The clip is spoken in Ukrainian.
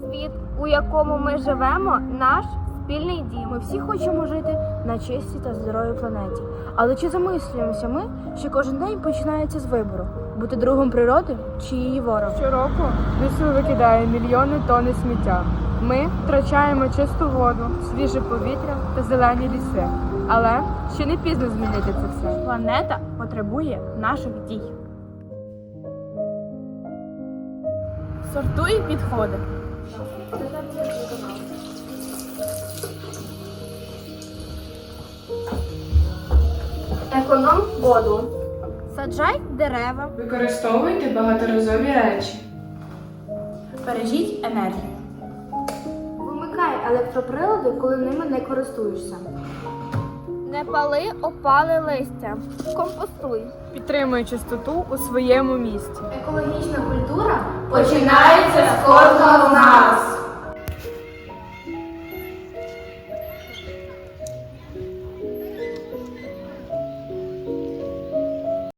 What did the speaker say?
Світ, у якому ми живемо, наш спільний дім. Ми всі хочемо жити на чистій та здоровій планеті. Але чи замислюємося ми, що кожен день починається з вибору бути другом природи чи її ворогом? Щороку лісу викидає мільйони тонн сміття. Ми втрачаємо чисту воду, свіже повітря та зелені ліси. Але ще не пізно змінити це все. Планета потребує наших дій. Сортуй підходи. Економ воду. Саджай дерева. Використовуйте багаторазові речі. Бережіть енергію. Вимикай електроприлади, коли ними не користуєшся. Не пали опали листя. Компостуй. Підтримуй чистоту у своєму місті. Екологічна культура Починається з кожного нас.